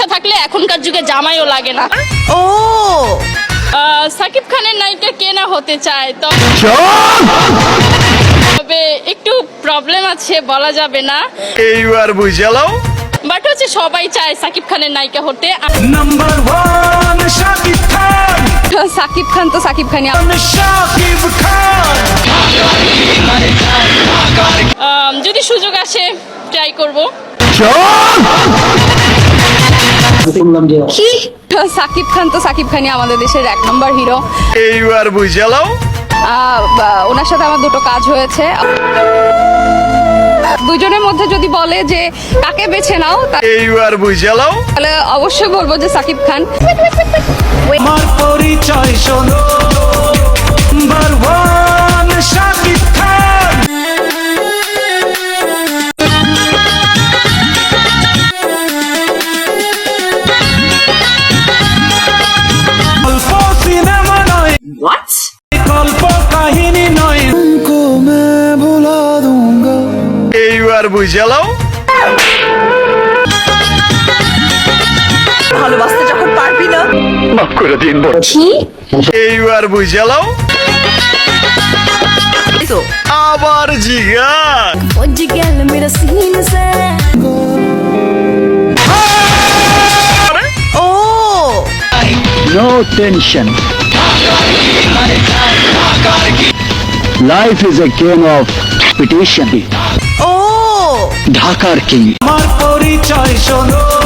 পয়সা থাকলে এখনকার যুগে জামাইও লাগে না। ও! আহ, সাকিব খানের নায়িকা কে না হতে চায়? তো তবে একটু প্রবলেম আছে বলা যাবে না। এইবার বুঝালাও বাট হচ্ছে সবাই চায় সাকিব খানের নায়িকা হতে। Number one Shakib Khan. Shakib Khan তো সাকিব খানই শাকিব খান। যদি সুযোগ আসে ট্রাই করব। কি? সাকিব খান তো সাকিব খানই আমাদের দেশের এক নম্বর হিরো। এইবার বুঝালাও ওনার সাথে আমার দুটো কাজ হয়েছে। দুজনের মধ্যে যদি বলে যে কাকে বেছে নাও এইবার বুঝালাও তাহলে অবশ্যই বলব যে সাকিব খান। আমার পরিচয় শোনো। আর বুঝালাও ভালোবাসতে যখন পারবি না। মাফ করে দিন বড়। এইবার বুঝালাও আবার জিগা গেল মেরা সিন সে। ও। No tension life is a game of petition O king. আমার পরিচয় শোনো